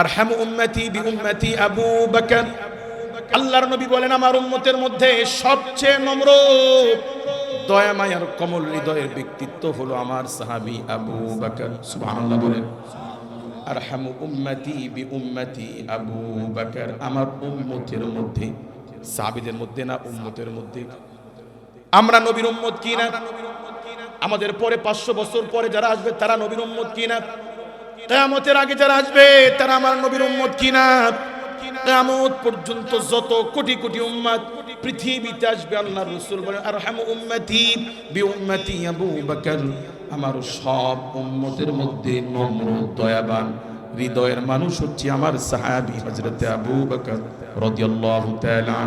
আরহাম উম্মতি বি উম্মতি আবু বকর। আল্লাহর নবী বলেন, আমার উম্মতের মধ্যে সবচেয়ে নম্র, দয়া মায়ার, কমল হৃদয়ের ব্যক্তিত্ব হলো আমার সাহাবী আবু বকর। সুবহানাল্লাহ বলেন। আরহাম উম্মতি বি উম্মতি আবু বকর, আমার উম্মতের মধ্যে, সাহাবীদের মধ্যে না, উম্মতের মধ্যে। আমরা নবীর উম্মত কি না? আমাদের পরে পাঁচশো বছর পরে যারা আসবে, তারা নবীর উম্মত কি না? কেয়ামতের আগে যারা আসবে, তারা আমার নবীর উম্মত কিনা? কেয়ামত পর্যন্ত যত কোটি কোটি উম্মত পৃথিবীতে আসবে আল্লাহ রসুল বলেন আর হাম উম্মতি বি উম্মতি আবু বকর। আমার সব উম্মতের মধ্যে নম্র, দয়াবান, হৃদয়ের মানুষ হচ্ছে আমার সাহাবী হযরত আবু বকর রাদিয়াল্লাহু তাআলা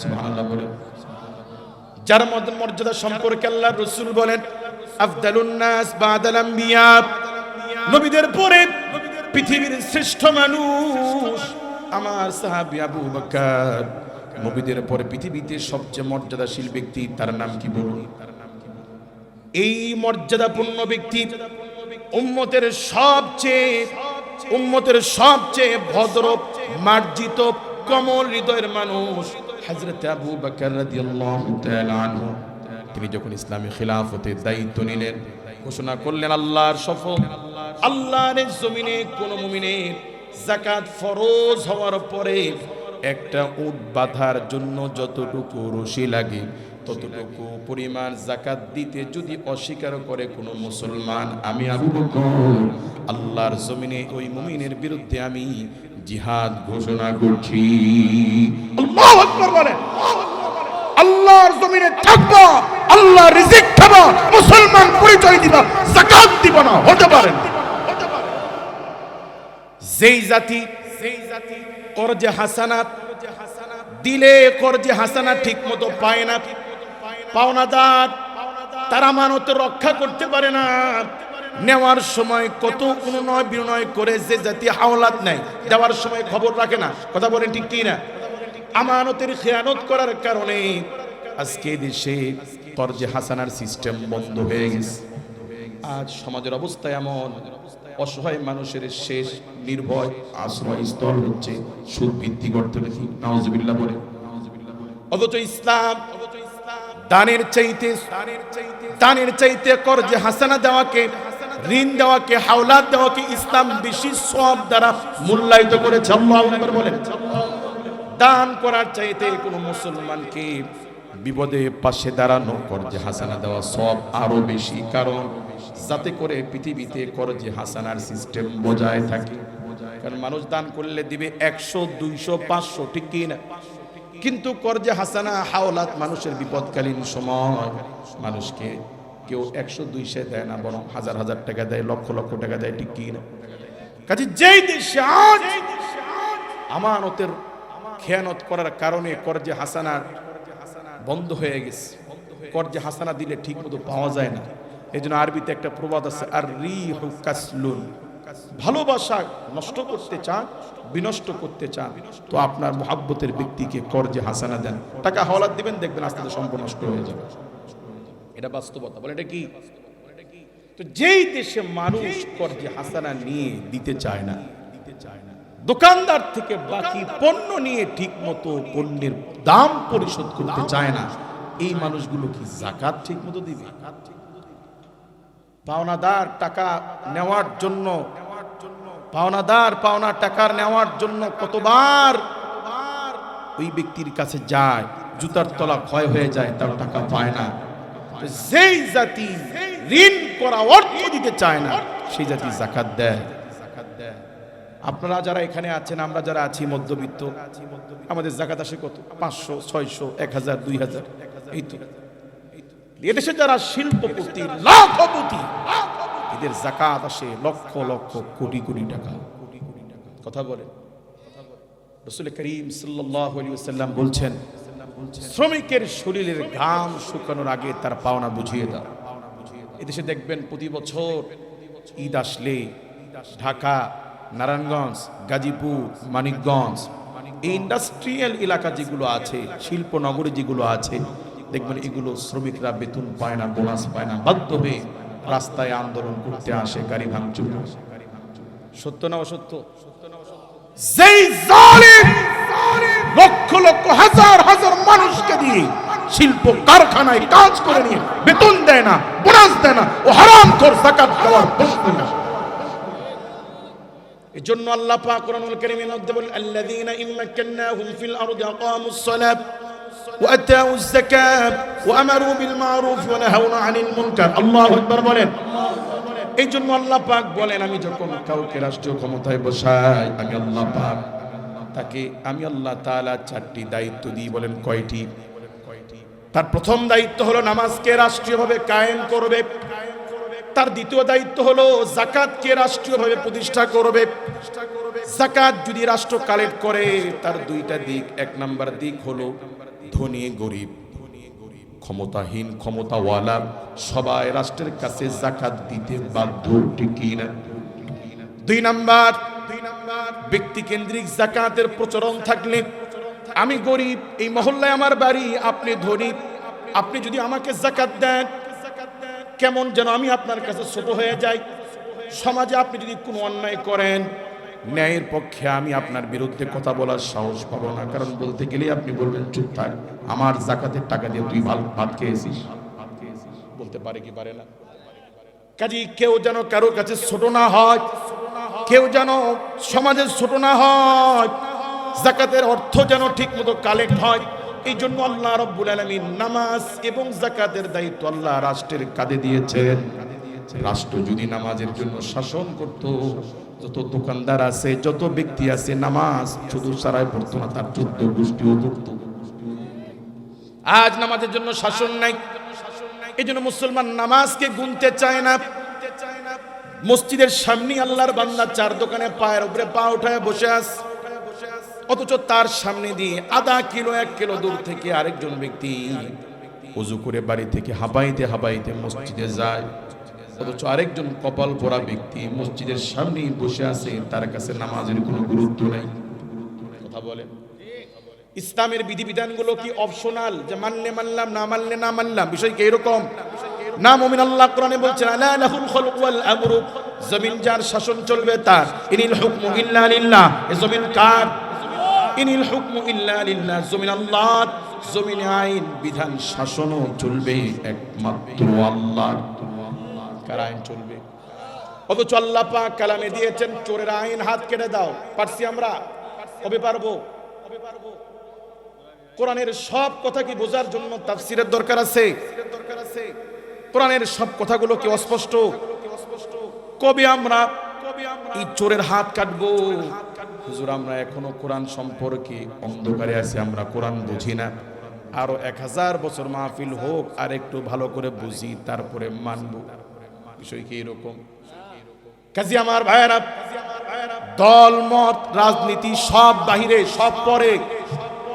সুবহানাল্লাহ বলেন যার মর্যাদা সম্পর্কে আল্লাহ রসুল বলেন, আফদালুন নাস বাদাল আম্বিয়া। নবীদের পরে পৃথিবীর শ্রেষ্ঠ মানুষ আমার সাহাবী আবু বকর। নবীদের পরে পৃথিবীতে সবচেয়ে মর্যাদাশীল ব্যক্তি, তার নাম কি বলুন? এই মর্যাদাপূর্ণ ব্যক্তি উম্মতের সবচেয়ে উম্মতের সবচেয়ে ভদ্র, মার্জিত, কমল হৃদয়ের মানুষ হযরত আবু বকর রাদিয়াল্লাহু তাআলা আনহু। তিনি যখন ইসলামী খিলাফতের দায়িত্ব নিলেন ঘোষণা করলেন আল্লাহর শপথ। আল্লাহর জমিনে কোন মুমিনের যাকাত ফরজ হওয়ার পরে একটা উট বাঁধার জন্য যতটুকু রশি লাগে, ততটুকু পরিমাণ জাকাত দিতে যদি অস্বীকার করে কোনো মুসলমান, আমি আল্লাহর জমিনে ওই মুমিনের বিরুদ্ধে আমি জিহাদ ঘোষণা করছি। আল্লাহর জমিনে থাকবা আল্লাহ রিজিক মুসলমান পরিচয় যাকাত দিবা না, হতে যেই জাতি যেই জাতি হাসানাত, দিলে হাসানা ঠিক মতো পায় না তারা মানত রক্ষা করতে পারে না। নেওয়ার সময় কত অনুনয় বিনয় করে যে জাতি হাওলাত নেয়, দেওয়ার সময় খবর রাখে না, কথা বলেন ঠিক কি না আমানতের খেয়ানত করার কারণে আজকে দেশে তরজে হাসানার সিস্টেম বন্ধ হয়ে গেছে। আজ সমাজের অবস্থা এমন, অসহায় মানুষের শেষ নির্ভয় স্থল হচ্ছে সুদ করতে অর্থনীতি নাউজুবিল্লাহ বলে। অথচ ইসলাম দানের চাইতে দানের চাইতে কর্জে হাসানা দেওয়াকে, ঋণ দেওয়াকে, হাওলাত দেওয়াকে ইসলাম বেশি সব দ্বারা মূল্যায়িত করেছে, আল্লাহু বলেন দান করার চাইতে কোনো মুসলমানকে বিপদে পাশে দাঁড়ানো, কর্জে হাসানা দেওয়া সব আরও বেশি, কারণ যাতে করে পৃথিবীতে কর্জে হাসানার সিস্টেম বজায় থাকে। কারণ মানুষ দান করলে দিবে একশো, দুইশো, পাঁচশো, ঠিক কি না কিন্তু কর্জে হাসানা হাওলাত মানুষের বিপদকালীন সময়। মানুষকে কেউ একশো, দুইশো দেয় না, বরং হাজার হাজার টাকা দেয়, লক্ষ লক্ষ টাকা দেয়, ঠিক কি না কাজে যেই দেশে আমানতের খেয়ানত করার কারণে কর্জে হাসানার বন্ধ হয়ে গেছে। কর্জে হাসানা দিলে ঠিক মতো পাওয়া যায় না। এই জন্য আরবিতে একটা প্রবাদ আছে আর রি কাসলুন। ভালোবাসা নষ্ট করতে চান, বিনষ্ট করতে চান, তো আপনার মহাব্বতের ব্যক্তিকে কর্জে হাসানা দেন। টাকা হওয়ালাত দিবেন, দেখবেন আস্তে আস্তে সম্পূর্ণ নষ্ট হয়ে যাবে। এটা বাস্তবতা। বলে এটা কি? তো যেই দেশে মানুষ কর্জে হাসানা নিয়ে দিতে চায় না দিতে চায় না দোকানদার থেকে বাকি পণ্য নিয়ে ঠিক মতো পণ্যের দাম পরিশোধ করতে চায় না। এই মানুষগুলো কি জাকাত ঠিক মতো দিবে। পাওনাদার টাকা নেওয়ার জন্য পাওনাদার পাওনা টাকার নেওয়ার জন্য কতবার ওই ব্যক্তির কাছে যায় জুতার তলা ক্ষয় হয়ে যায় তার টাকা পায় না। যেই জাতি ঋণ করা অর্থ দিতে চায় না সেই জাতি জাকাত দেয়। জাকাত দেয়। আপনারা যারা এখানে আছেন, আমরা যারা আছি, মধ্যবিত্ত, আমাদের জাকাত আসে কত? পাঁচশো, ছয়শো, এক হাজার, দুই হাজার। এই তো। এদেশে যারা শিল্পপতি, লাখপতি, এদের জাকাত আসে লক্ষ লক্ষ কোটি কোটি টাকা। কথা বলে। রসুল করিম সাল্লাম বলছেন, শ্রমিকের শরীরের ঘাম শুকানোর আগে তার পাওনা বুঝিয়ে দাও। এদেশে দেখবেন প্রতি বছর ঈদ আসলে ঢাকা নারায়ণগঞ্জ, গাজীপুর, মানিকগঞ্জ, এই ইন্ডাস্ট্রিয়াল এলাকা যেগুলো আছে শিল্প নগরী যেগুলো আছে, দেখবেন এগুলো শ্রমিকরা বেতন পায় না, বোনাস পায় না, বাধ্য হয়ে রাস্তায় আন্দোলন করতে আসে, গাড়ি ভাঙচুর সত্য না অসত্য? যেই লক্ষ লক্ষ, হাজার হাজার মানুষকে দিয়ে শিল্প কারখানায় কাজ করে নিয়ে বেতন দেয় না, বোনাস দেয় না, ও হারাম জাকাত দেওয়ার প্রশ্ন না। এজন্য আল্লাহ পাক কোরআনুল কারীমের মধ্যে বলেন, আল্লাযীনা ইম্মাক্কান্নাহুম ফিল আরদি আকামুস সালাত ওয়া আতাউজ যাকাত ওয়া আমারু বিল মারুফ ওয়া নাহাউনা আনিল মুনকার। আল্লাহু আকবার বলেন। এই জন্য আল্লাহ পাক বলেন, আমি যখন কাউকে রাষ্ট্রীয় ক্ষমতায় বসাই, আমি আল্লাহ পাক তাকে, আমি আল্লাহ তাআলা চারটি দায়িত্ব দিই বলেন কয়টি? তার প্রথম দায়িত্ব হলো নামাজকে রাষ্ট্রীয়ভাবে কায়েম করবে। তার দ্বিতীয় দায়িত্ব হলো জাকাতকে রাষ্ট্রীয়ভাবে প্রতিষ্ঠা করবে? জাকাত যদি রাষ্ট্র কালেক্ট করে, তার দুইটা দিক। এক নাম্বার দিক হলো ধনী, গরিব, ক্ষমতাহীন, ক্ষমতাওয়ালা। সবাই রাষ্ট্রের কাছে জাকাত দিতে বাধ্য, ঠিক না? দুই নাম্বার দুই নাম্বার, ব্যক্তি কেন্দ্রিক জাকাতের প্রচলন থাকলে, আমি গরিব, এই মহল্লায় আমার বাড়ি, আপনি ধনী, আপনি যদি আমাকে জাকাত দেন কেমন যেন আমি আপনার কাছে ছোট হয়ে যাই। সমাজে আপনি যদি কোনো অন্যায় করেন, ন্যায়ের পক্ষে আমি আপনার বিরুদ্ধে কথা বলার সাহস পাবো না। কারণ বলতে গেলে আপনি বলবেন, চুপ থাক, আমার জাকাতের টাকা দিয়ে তুই ভালো ভাত খেয়েছিস। বলতে পারে কি পারে না। কাজী কেউ যেন কারও কাছে ছোট না হয়, কেউ যেন সমাজের ছোট না হয়, জাকাতের অর্থ যেন ঠিক মতো কালেক্ট হয়। এই জন্য আল্লাহ রব্বুল আলমী নামাজ এবং জাকাতের দায়িত্ব আল্লাহ রাষ্ট্রের কাঁধে দিয়েছেন। রাষ্ট্র যদি নামাজের জন্য শাসন করত, যত দোকানদার আছে, যত ব্যক্তি আছে, নামাজ শুধু সারায় পড়তো না, তার চোদ্দ গোষ্ঠীও পড়তো আজ নামাজের জন্য শাসন নাই। এই জন্য মুসলমান নামাজকে গুনতে চায় না। মসজিদের সামনে আল্লাহর বান্দা চার দোকানে পায়ের উপরে পা উঠায় বসে আস অথচ তার সামনে দিয়ে আধা কিলো, এক কিলো দূর থেকে আরেকজন ব্যক্তি উজু করে বাড়ি থেকে হাবাইতে হাবাইতে মসজিদে যায়। অথচ আরেকজন কপাল পরা ব্যক্তি মসজিদের সামনেই বসে আছে, তার কাছে নামাজের কোনো গুরুত্ব নেই। কথা বলে? ইসলামের বিধিবিধানগুলো কি অপশনাল যে মানলে মানলাম, না মানলে না মানলাম, বিষয় কি এরকম? না, মুমিন আল্লাহ কোরআনে বলছেন, আলা লাহুল খালক ওয়াল আমরু জমিন যার শাসন চলবে তার। ইনিল হুকমু ইল্লা লিল্লাহ। এ জমিন কার? ইনিল হুকমু ইল্লা লিল্লাহ। জমিন আল্লাহ, জমিনে আইন, বিধান শাসনও চলবে একমাত্র আল্লাহ। কার আইন চলবে? অথচ আল্লাহ পাক কালামে দিয়েছেন, চোরের আইন হাত কেটে দাও। পারছি আমরা? কবে পারব? কোরআনের সব কথা কি বোঝার জন্য তাফসিরের দরকার আছে? কোরআনের সব কথাগুলো কি অস্পষ্ট? কবে আমরা এই চোরের হাত কাটবো? হুজুর, আমরা এখনও কোরআন সম্পর্কে অন্ধকারে আছি, আমরা কোরআন বুঝি না। আরও এক হাজার বছর মাহফিল হোক, আর একটু ভালো করে বুঝি, তারপরে মানব। বিষয় কি এরকম? কাজী আমার ভাইয়েরা, দল, মত, রাজনীতি সব বাহিরে, সব পরে।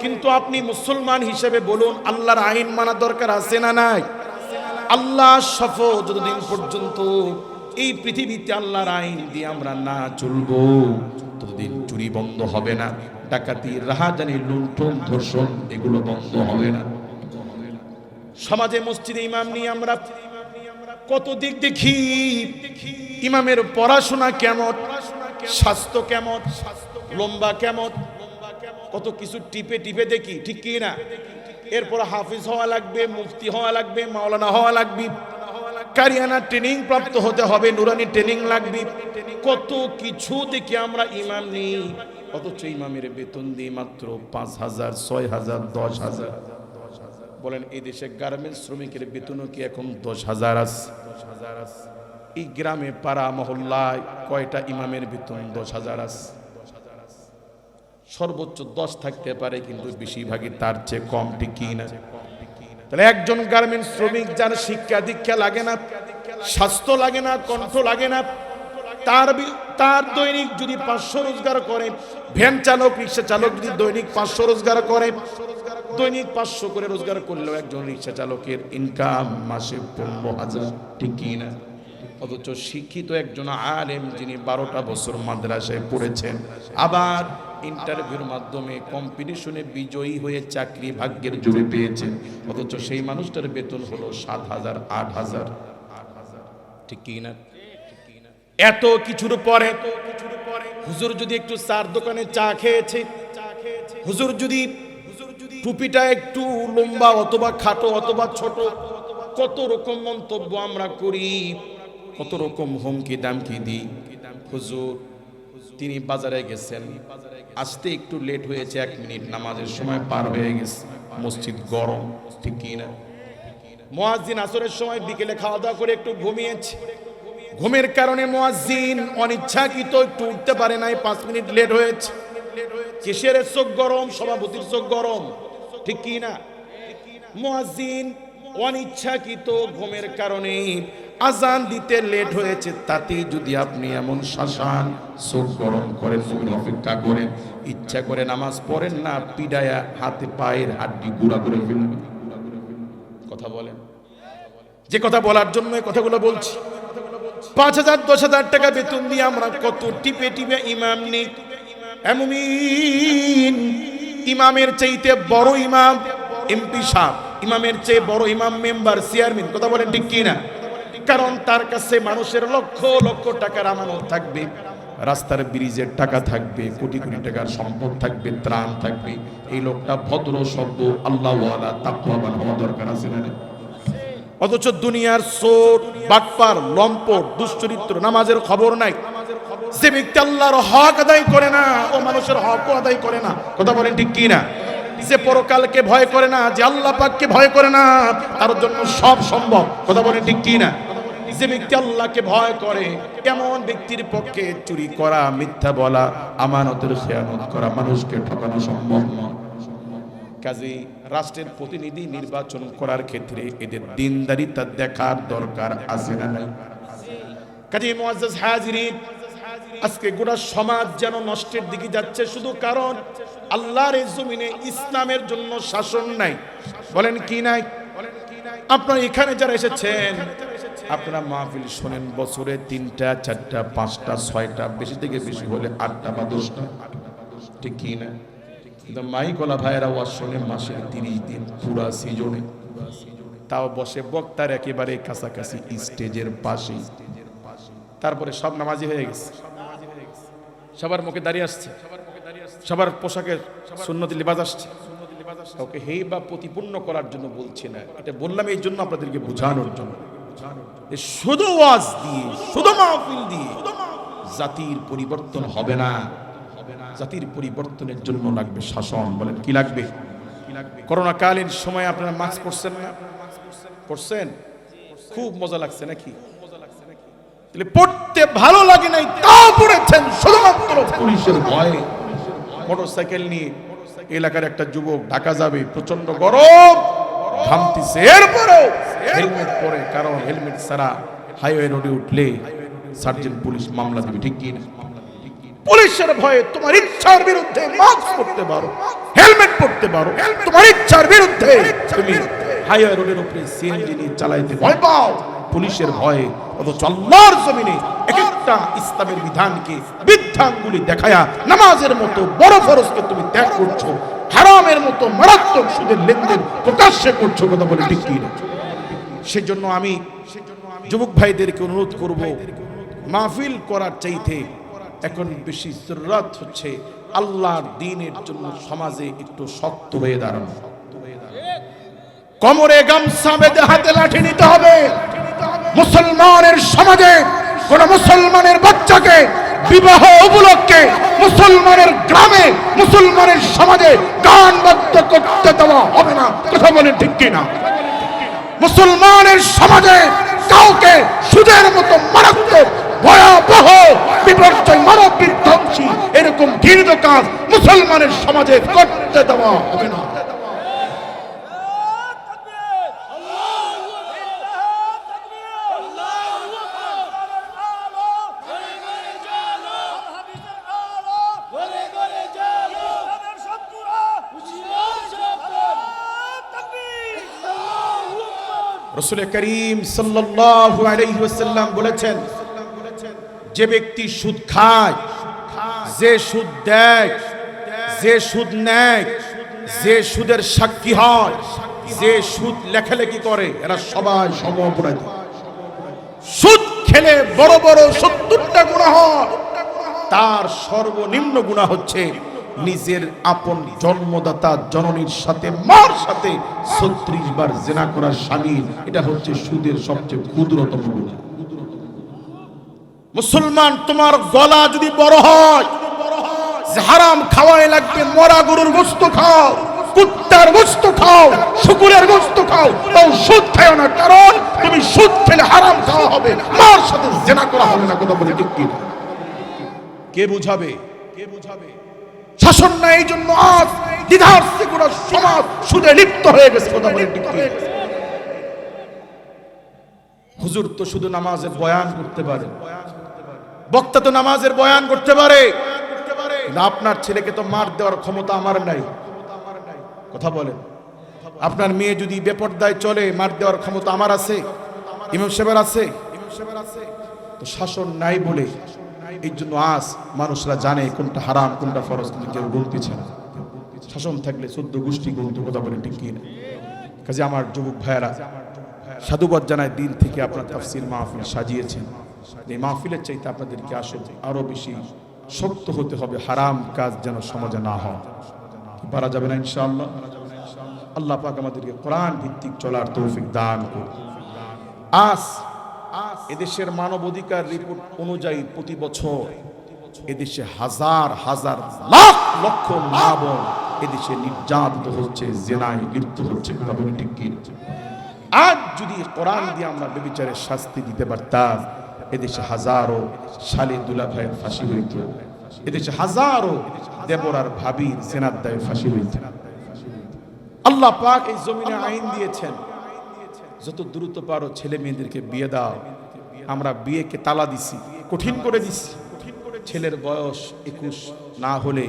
কিন্তু আপনি মুসলমান হিসেবে বলুন, আল্লাহর আইন মানা দরকার আছে না নাই? আল্লাহ শপথ যতদিন পর্যন্ত এই পৃথিবীতে আল্লাহর আইন দিয়ে আমরা না চলবো। ততদিন চুরি বন্ধ হবে না, ডাকাতি, রাহাজানি, লুণ্ঠন, ধর্ষণ, এগুলো বন্ধ হবে না। সমাজে মসজিদে ইমাম নিয়ে আমরা কত দিক দেখি, ইমামের পড়াশোনা কেমন, স্বাস্থ্য কেমন, লম্বা কেমন, কত কিছু টিপে টিপে দেখি, ঠিক কি না? এরপর হাফিজ হওয়া লাগবে, মুফতি হওয়া লাগবে, মাওলানা হওয়া লাগবে কারিয়ানা ট্রেনিং প্রাপ্ত হতে হবে, নুরানি ট্রেনিং লাগবে। কত কিছু দেখে আমরা ইমাম নিই। অথচ ইমামের বেতন দিই মাত্র পাঁচ হাজার, ছয় হাজার, দশ হাজার। বলেন এই দেশে গার্মেন্টস শ্রমিকের বেতনও কি এখন দশ হাজার আছে? এই গ্রামে পাড়া মহল্লায় কয়টা ইমামের বেতন দশ হাজার আছে? সর্বোচ্চ দশ থাকতে পারে, কিন্তু বেশিরভাগই তার চেয়ে কম টিকি না? তাহলে একজন গার্মেন্টস শ্রমিক যার শিক্ষা দীক্ষা লাগে না, স্বাস্থ্য লাগে না, কণ্ঠ লাগে না, তার তার দৈনিক যদি পাঁচশো রোজগার করে, ভ্যান চালক, রিক্সা চালক যদি দৈনিক পাঁচশো রোজগার করে, দৈনিক পাঁচশো করে রোজগার করলেও একজন রিক্সা চালকের ইনকাম মাসে পনেরো হাজার, ঠিক না? অথচ শিক্ষিত একজন আলেম যিনি বারোটা বছর মাদ্রাসায় পড়েছেন, আবার ইন্টারভিউর মাধ্যমে কম্পিটিশনে বিজয়ী হয়ে চাকরি ভাগ্যের জুড়ে পেয়েছেন অথচ সেই মানুষটার বেতন হলো সাত হাজার আট হাজার। ঠিক কি না? এত কিছুর পরে হুজুর যদি একটু চার দোকানে চা খেয়েছে হুজুর যদি টুপিটা একটু লম্বা অথবা খাটো অথবা ছোট কত রকম মন্তব্য আমরা করি কত রকম হুমকি দামকি দিই। হুজুর তিনি বাজারে গেছেন। আসতে একটু লেট হয়েছে, এক মিনিট নামাজের সময় পার হয়ে গেছে। মসজিদ গরম, ঠিক কি না মোয়াজ্জিন আসরের সময় বিকেলে খাওয়া দাওয়া করে একটু ঘুমিয়েছে। ঘুমের কারণে মোয়াজ্জিন অনিচ্ছাকৃত একটু উঠতে পারে নাই, পাঁচ মিনিট লেট হয়েছে। কিসের চোখ গরম? সভাপতির চোখ গরম, ঠিক কি না মোয়াজ্জিন অনিচ্ছাকৃত ঘুমের কারণে আজান দিতে লেট হয়েছে তাতে যদি আপনি এমন শাসান চোখ গরম করেন চোখের অপেক্ষা করেন, ইচ্ছা করে নামাজ পড়েন না, পিডায়া হাতে, পায়ের হাড্ডি গুঁড়া করে ফেলবেন কথা বলেন। যে কথা বলার জন্য কথাগুলো বলছি। পাঁচ হাজার, দশ হাজার টাকা বেতন দিয়ে আমরা কত টিপে টিপে ইমাম নেই। ইমামের চাইতে বড় ইমাম এমপি সাহেব। ইমামের চেয়ে বড় ইমাম মেম্বার, চেয়ারম্যান, কথা বলেন ঠিক কি না কারণ তার কাছে মানুষের লক্ষ লক্ষ টাকার আমানত থাকবে, রাস্তার ব্রিজের টাকা থাকবে, কোটি কোটি টাকার সম্পদ থাকবে, ত্রাণ থাকবে। এই লোকটা ভদ্র, সভ্য, আল্লাহওয়ালা, তাকওয়াবান হওয়া দরকার আছে না অথচ দুনিয়ার সোর বাটপার, লম্পট, দুশ্চরিত্র, নামাজের খবর নাই। যে ব্যক্তি আল্লাহর হক আদায় করে না, ও মানুষের হক আদায় করে না, কথা বলেন ঠিক কি না যে পরকালকে ভয় করে না, যে আল্লাহ পাককে ভয় করে না, তার জন্য সব সম্ভব। কথা বলেন ঠিক কি না? যে ব্যক্তি আল্লাহকে ভয় করে, এমন ব্যক্তির পক্ষে চুরি করা, মিথ্যা বলা, আমানতের খেয়ানত করা মানুষকে ঠকানো সম্ভব নয় কাজে রাষ্ট্রের প্রতিনিধি নির্বাচন করার ক্ষেত্রে এদের দিনদারিতা দেখার দরকার আছে না নাই? কাজে মুআজ্জাজ হাজিরিন আজকে গোটা সমাজ যেন নষ্টের দিকে যাচ্ছে, শুধু কারণ আল্লাহর এই জমিনে ইসলামের জন্য শাসন নাই। বলেন কি নাই? আপনারা এখানে যারা এসেছেন, আপনারা মাহফিল শোনেন, বছরে তিনটা, চারটা, পাঁচটা, ছয়টা, বেশি থেকে বেশি হলে আটটা বা দশটা। ঠিক কি না? কিন্তু মাইকলা ভাইয়েরা ওয়াজ শোনে মাসে তিরিশ দিন, পুরা সিজনে। তাও বসে বক্তার একেবারে কাছাকাছি স্টেজের পাশে তারপরে সব নামাজি হয়ে গেছে। সবার মুখে দাঁড়িয়ে আসছে। সবার পোশাকের সুন্নতি লিবাজ আসছে। কাউকে হে বা প্রতিপূর্ণ করার জন্য বলছি না। এটা বললাম এই জন্য আপনাদেরকে বোঝানোর জন্য। শুধু ওয়াজ দিয়ে, শুধু মাহফিল দিয়ে জাতির পরিবর্তন হবে না। জাতির পরিবর্তনের জন্য লাগবে শাসন। বলেন, কি লাগবে? করোনা কালীন সময় আপনারা মাস্ক পরছেন না? পড়ছেন খুব মজা লাগছে নাকি? তাহলে পড়তে ভালো লাগে নাই তাও পড়েছেন শুধুমাত্র পুলিশের ভয়ে। মোটরসাইকেল নিয়ে এলাকার একটা যুবক ঢাকা যাবে প্রচণ্ড গরম। ঘামতিছে এরপরেও হেলমেট পরে কারণ হেলমেট ছাড়া হাইওয়ে রোডে উঠলে সার্জেন্ট পুলিশ মামলা দেবে ঠিক কি পুলিশের ভয়ে তোমার ইচ্ছার বিরুদ্ধে মাস্ক পরতে পারো হেলমেট পরতে পারো তোমার ইচ্ছার বিরুদ্ধে তুমি হাইওয়ে রোডের উপরে সিএনজি নিয়ে চালাইতে ভয় পাও। পুলিশের ভয়ে অথচ আল্লাহর জমিনে এক একটা ইসলামের বিধানকে বৃদ্ধাঙ্গুলি দেখায়া নামাজের মতো বড় ফরজকে তুমি ত্যাগ করছ, হারামের মতো মারাত্মক সুদের লেনদেন প্রকাশ্যে করছ কথা বলে ঠিক সেজন্য আমি যুবক ভাইদেরকে অনুরোধ করব, মাহফিল করার চাইতে এখন বেশি জরুরত হচ্ছে আল্লাহর দিনের জন্য সমাজে একটু শক্ত হয়ে দাঁড়ানো। কোমরে গামছা বেঁধে হাতে লাঠি নিতে হবে। মুসলমানের সমাজে, কোন মুসলমানের বাচ্চাকে, বিবাহ উপলক্ষে মুসলমানের গ্রামে, মুসলমানের সমাজে গান বাদ্য করতে দেওয়া হবে না। কথা বলেন ঠিক কিনা? মুসলমানের সমাজে কাউকে সুদের মতো মারাত্মক, ভয়াবহ বিপর্যয় মানব বিধ্বংসী এরকম ঘৃণিত কাজ মুসলমানের সমাজে করতে দেওয়া হবে না। রসুল করিম ওয়াসাল্লাম বলেছেন, যে ব্যক্তি সুদ খায়, যে সুদ দেয়, যে সুদ নেয়, যে সুদের সাক্ষী হয়, যে সুদ লেখালেখি করে, এরা সবাই সম অপরাধী সুদ খেলে বড় বড় সত্তরটা গুণা হয় তার সর্বনিম্ন গুণা হচ্ছে নিজের আপন জন্মদাতা জননীর সাথে, মার সাথে ছত্রিশ বার জেনা করার স্বামীর এটা হচ্ছে সুদের সবচেয়ে ক্ষুদ্রতম গুণা। মুসলমান, তোমার গলা যদি বড় হয় হারাম খাওয়াই লাগবে, মরা গরুর গোস্ত খাও, কুত্তার গোস্ত খাও, শুকুরের গোস্ত খাও, তাও সুদ খাও না, কারণ তুমি সুদ খেলে হারাম খাওয়া হবে, মার সাথে জেনা করা হবে না, কথা বলে ঠিক কে বুঝাবে? কে বুঝাবে? শাসন না এই জন্য আজ দ্বিধার সেকুলার সমাজ সুদে লিপ্ত হয়ে গেছে? হুজুর তো শুধু নামাজের বয়ান করতে পারে। বক্তা তো নামাজের বয়ান করতে পারে। আপনার ছেলেকে তো মার দেওয়ার ক্ষমতা আমার নাই। কথা বলেন। আপনার মেয়ে যদি বেপর্দায় চলে, মার দেওয়ার ক্ষমতা আমার আছে, ইমাম সাহেবের আছে। তো শাসন নাই বলে এই জন্য আজ মানুষরা জানে কোনটা হারাম, কোনটা ফরজ, কিন্তু কেউ গুনতেছে না। শাসন থাকলে চোদ্দ গোষ্ঠী গুনতে কথা বলে, ঠিক না? কাজে আমার যুবক ভাইয়েরা, সাধুবাদ জানায় দিন থেকে আপনার তাফসির মাহফিল সাজিয়েছেন। এই মাহফিলের চাইতে আপনাদেরকে আসলে আরও বেশি শক্ত হতে হবে, হারাম কাজ যেন সমাজে না হয়। পারা যাবে না, ইনশাআল্লাহ? আল্লাহ পাক আমাদেরকে কোরআন ভিত্তিক চলার তৌফিক দান করুন। আজ এদেশের মানব অধিকার রিপোর্ট অনুযায়ী প্রতি বছর এদেশে হাজার হাজার লাখ লক্ষ মা বোন এদেশে নির্যাতিত হচ্ছে, জেনায় লিপ্ত হচ্ছে। আজ যদি কোরআন দিয়ে আমরা বেবিচারের শাস্তি দিতে পারতাম, এদেশে হাজারো শালী দুলা ভাইয়ের ফাঁসি হইত। এদেশে হাজারো দেবরার ভাবির সেনার দায়ে ফাঁসি হইত। আল্লাহ পাক এই জমিনে আইন দিয়েছেন। যত দ্রুত পারো ছেলে মেয়েদেরকে বিয়ে দাও। আমরা বিয়েকে তালা দিছি, কঠিন করে দিছি। ছেলের বয়স একুশ, না হলে,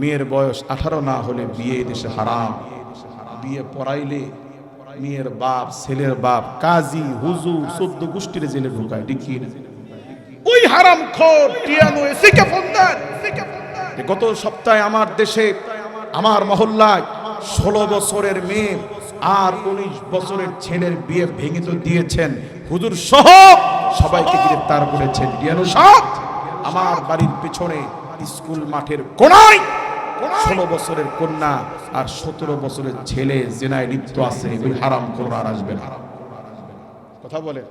মেয়ের বয়স আঠারো, না হলে বিয়ে দেশে হারাম। বিয়ে পড়াইলে মেয়ের বাপ, ছেলের বাপ, কাজী, হুজুর চোদ্দ গোষ্ঠীর জেলে ঢুকায় না? ওই হারাম গত সপ্তাহে আমার দেশে, আমার মহল্লায় ষোলো বছরের মেয়ে আর উনিশ বছরের ছেলের বিয়ে ভেঙে তো দিয়েছেন। হুজুর সহ সবাইকে গ্রেফতার করেছেন। ডিয়ানো সব আমার বাড়ির পেছনে স্কুল মাঠের কোনায় ষোলো বছরের কন্যা আর সতেরো বছরের ছেলে জেনায় লিপ্ত আছে ওই হারাম কোন আর আসবে না। কথা বলে?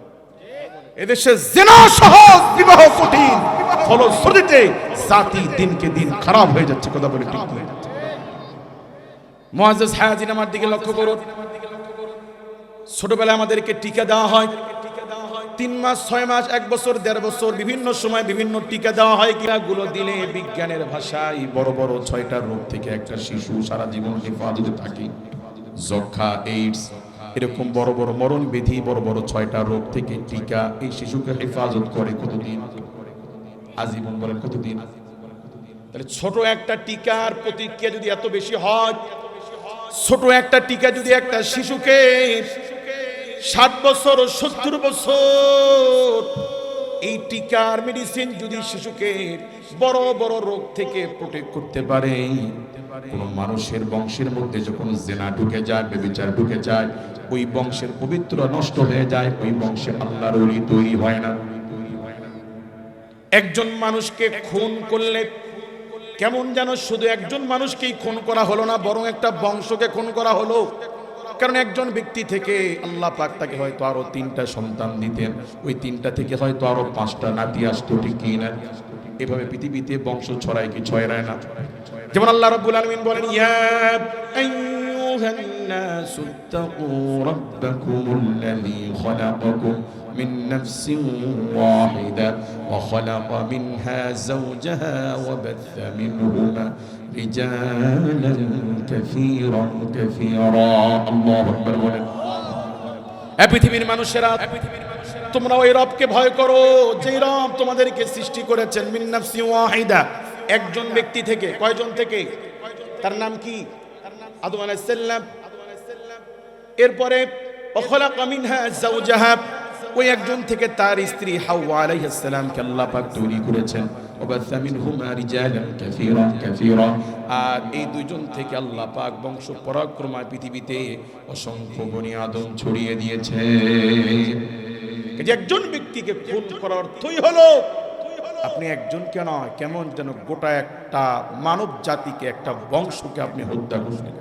এদেশে জেনা সহজ বিবাহ কঠিন ফলশ্রুতিতে জাতি দিনকে দিন খারাপ হয়ে যাচ্ছে কথা বলে ঠিক হয়ে যাচ্ছে মুআজ্জাজ হায়াজিন আমার দিকে লক্ষ্য করুন। ছোটবেলায় আমাদেরকে টিকা দেওয়া হয়। তিন মাস, ছয় মাস, এক বছর, দেড় বছর, বিভিন্ন সময় বিভিন্ন টিকা দেওয়া হয়গুলো দিলে বিজ্ঞানের ভাষায় বড় বড় ছয়টা রোগ থেকে একটা শিশু সারা জীবন হেফাজতে থাকে। যক্ষা এইডস এরকম বড় বড় মরণ বিধি, বড় বড় ছয়টা রোগ থেকে টিকা এই শিশুকে হেফাজত করে কতদিন? আজীবন বলেন কতদিন? তাহলে ছোট একটা টিকার প্রতিক্রিয়া যদি এত বেশি হয়, ছোট একটা টিকা যদি একটা শিশুকে ষাট বছর, সত্তর বছর। এই টিকার মেডিসিন যদি শিশুকে বড় বড় রোগ থেকে প্রোটেক্ট করতে পারে, কোন মানুষের বংশের মধ্যে যখন জেনা ঢুকে যায়, বেবিচার ঢুকে যায়, ওই বংশের পবিত্র নষ্ট হয়ে যায়, ওই বংশে আল্লাহর ওলি তৈরি হয় না। একজন মানুষকে খুন করলে কেমন যেন শুধু একজন মানুষকেই খুন করা হলো না, বরং একটা বংশকে খুন করা হলো। কারণ একজন ব্যক্তি থেকে আল্লাহ পাক তাকে হয়তো আরও তিনটা সন্তান দিতেন। ওই তিনটা থেকে হয়তো আরও পাঁচটা নাতি আসতো, ঠিক কি না এভাবে পৃথিবীতে বংশ ছড়ায় কি ছড়ায় না? যেমন আল্লাহ রাব্বুল আলামিন বলেন, ইয়া আইয়ুহান নাসু তাকু রাব্বাকুমুল্লাযী খালাকাকুম من نفس واحدة وخلق منها زوجها وبث منهما رجالا كثيرا كثيرا الله أكبر বলেন এ পৃথিবীর মানুষেরা তোমরা ওই রবকে ভয় করো যে রব তোমাদেরকে সৃষ্টি করেছেন মিন নাফসি ওয়াহিদা একজন ব্যক্তি থেকে কয়জন থেকে তার নাম কি আদম আলাইহিস সালাম এরপরে অখলাকা মিনহা যাওজাহা ওই একজন থেকে তার স্ত্রী হাওয়া আলাইহিস সালামকে আল্লাহ পাক তৈরি করেছেন। আর এই দুইজন থেকে আল্লাহ পাক বংশ পরাক্রমায় পৃথিবীতে অসংখ্য বনি আদম ছড়িয়ে দিয়েছে। যে একজন ব্যক্তিকে খুন করার অর্থই হলো, আপনি একজনকে নয়, কেমন যেন গোটা একটা মানব জাতিকে একটা বংশকে আপনি হত্যা করলেন